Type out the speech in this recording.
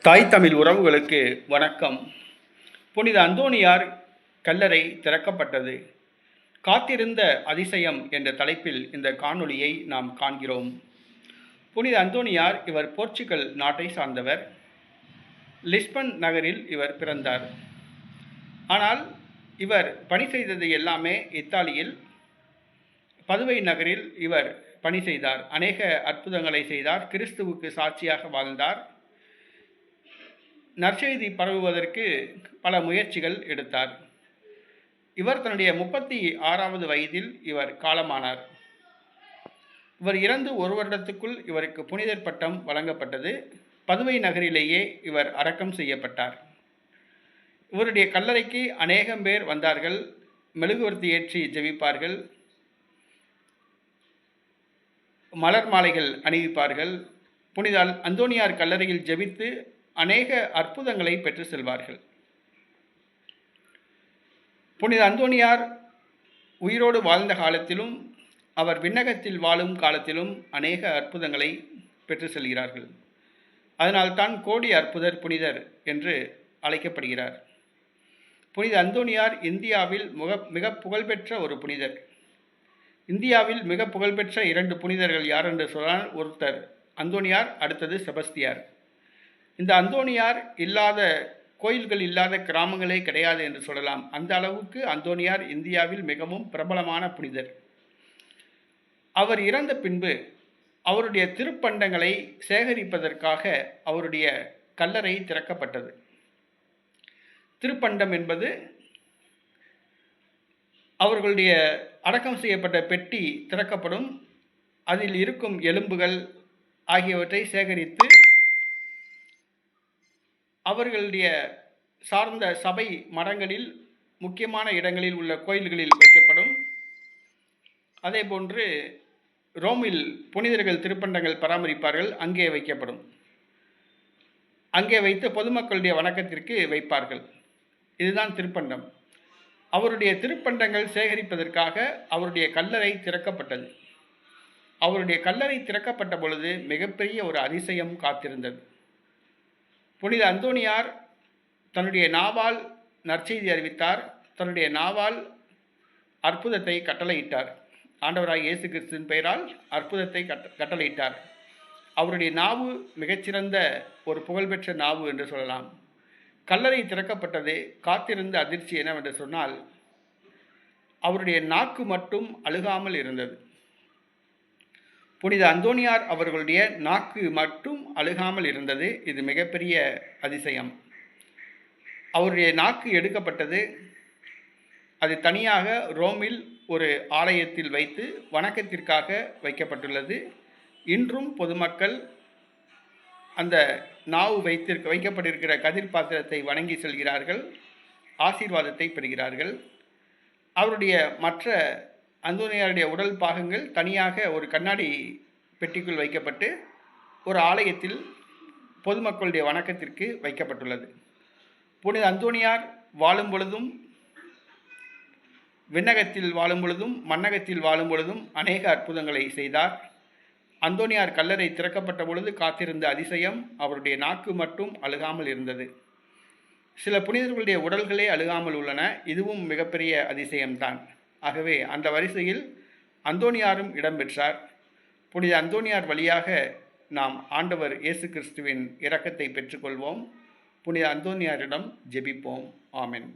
தாய் தமிழ் உறவுகளுக்கு வணக்கம். புனித அந்தோணியார் கல்லறை திறக்கப்பட்டது. காத்திருந்த அதிசயம் என்ற தலைப்பில் இந்த காணொளியை நாம் காண்கிறோம். புனித அந்தோணியார் இவர் போர்ச்சுகல் நாட்டை சார்ந்தவர். லிஸ்பன் நகரில் இவர் பிறந்தார். ஆனால் இவர் பணி செய்தது எல்லாமே இத்தாலியில். பதுவை நகரில் இவர் பணி செய்தார். அநேக அற்புதங்களை செய்தார். கிறிஸ்துவுக்கு சாட்சியாக வாழ்ந்தார். நற்செய்தி பரவுவதற்கு பல முயற்சிகள் எடுத்தார். இவர் தன்னுடைய முப்பத்தி ஆறாவது வயதில் இவர் காலமானார். இவர் இறந்து ஒரு வருடத்துக்குள் இவருக்கு புனிதர் பட்டம் வழங்கப்பட்டது. பதுவை நகரிலேயே இவர் அடக்கம் செய்யப்பட்டார். இவருடைய கல்லறைக்கு அநேகம் பேர் வந்தார்கள். மெழுகுவர்த்தி ஏற்றி ஜெபிப்பார்கள். மலர் மாலைகள் அணிவிப்பார்கள். புனித அந்தோனியார் கல்லறையில் ஜெபித்து அநேக அற்புதங்களை பெற்று செல்வார்கள். புனித அந்தோனியார் உயிரோடு வாழ்ந்த காலத்திலும் அவர் விண்ணகத்தில் வாழும் காலத்திலும் அநேக அற்புதங்களை பெற்று செல்கிறார்கள். அதனால்தான் கோடி அற்புதர் புனிதர் என்று அழைக்கப்படுகிறார். புனித அந்தோனியார் இந்தியாவில் முக மிக புகழ்பெற்ற ஒரு புனிதர். இந்தியாவில் மிக புகழ்பெற்ற இரண்டு புனிதர்கள் யார் என்று சொன்னால் ஒருத்தர் அந்தோனியார் அடுத்தது செபஸ்தியார். இந்த அந்தோனியார் இல்லாத கோயில்கள் இல்லாத கிராமங்களே கிடையாது என்று சொல்லலாம். அந்த அளவுக்கு அந்தோனியார் இந்தியாவில் மிகவும் பிரபலமான புனிதர். அவர் இறந்த பின்பு அவருடைய திருப்பண்டங்களை சேகரிப்பதற்காக அவருடைய கல்லறை திறக்கப்பட்டது. திருப்பண்டம் என்பது அவர்களுடைய அடக்கம் செய்யப்பட்ட பெட்டி திறக்கப்படும். அதில் இருக்கும் எலும்புகள் ஆகியவற்றை சேகரித்து அவர்களுடைய சார்ந்த சபை மடங்களில் முக்கியமான இடங்களில் உள்ள கோயில்களில் வைக்கப்படும். அதேபோன்று ரோமில் புனிதர்கள் திருப்பண்டங்கள் பராமரிப்பார்கள் அங்கே வைக்கப்படும். அங்கே வைத்து பொதுமக்களுடைய வணக்கத்திற்கு வைப்பார்கள். இதுதான் திருப்பண்டம். அவருடைய திருப்பண்டங்கள் சேகரிப்பதற்காக அவருடைய கல்லறை திறக்கப்பட்டது. அவருடைய கல்லறை திறக்கப்பட்ட பொழுது மிகப்பெரிய ஒரு அதிசயம் காத்திருந்தது. புனித அந்தோணியார் தன்னுடைய நாவால் நற்செய்தி அறிவித்தார். தன்னுடைய நாவால் அற்புதத்தை கட்டளையிட்டார். ஆண்டவராக இயேசு கிறிஸ்துவின் பெயரால் அற்புதத்தை கட்ட கட்டளையிட்டார். அவருடைய நாவு மிகச்சிறந்த ஒரு புகழ்பெற்ற நாவு என்று சொல்லலாம். கல்லறை திறக்கப்பட்டது காத்திருந்த அதிர்ச்சி என்னவென்று சொன்னால் அவருடைய நாக்கு மட்டும் அழுகாமல் இருந்தது. புனித அந்தோனியார் அவர்களுடைய நாக்கு மட்டும் அழுகாமல் இருந்தது. இது மிகப்பெரிய அதிசயம். அவருடைய நாக்கு எடுக்கப்பட்டது. அது தனியாக ரோமில் ஒரு ஆலயத்தில் வைத்து வணக்கத்திற்காக வைக்கப்பட்டுள்ளது. இன்றும் பொதுமக்கள் அந்த நாவு வைத்திருக்க வைக்கப்பட்டிருக்கிற கதிர் பாத்திரத்தை வணங்கி செல்கிறார்கள். ஆசீர்வாதத்தை பெறுகிறார்கள். அவருடைய மற்ற அந்தோனியாருடைய உடல் பாகங்கள் தனியாக ஒரு கண்ணாடி பெட்டிக்குள் வைக்கப்பட்டு ஒரு ஆலயத்தில் பொதுமக்களுடைய வணக்கத்திற்கு வைக்கப்பட்டுள்ளது. புனித அந்தோனியார் வாழும் பொழுதும் விண்ணகத்தில் வாழும் பொழுதும் மண்ணகத்தில் வாழும் பொழுதும் அநேக அற்புதங்களை செய்தார். அந்தோனியார் கல்லறை திறக்கப்பட்ட பொழுது காத்திருந்த அதிசயம் அவருடைய நாக்கு மட்டும் அழுகாமல் இருந்தது. சில புனிதர்களுடைய உடல்களே அழுகாமல் உள்ளன. இதுவும் மிகப்பெரிய அதிசயம்தான். ஆகவே அந்த வரிசையில் அந்தோனியாரும் இடம்பெற்றார். புனித அந்தோனியார் வழியாக நாம் ஆண்டவர் இயேசு கிறிஸ்துவின் இரக்கத்தை பெற்றுக்கொள்வோம். புனித அந்தோனியாரிடம் ஜெபிப்போம். ஆமென்.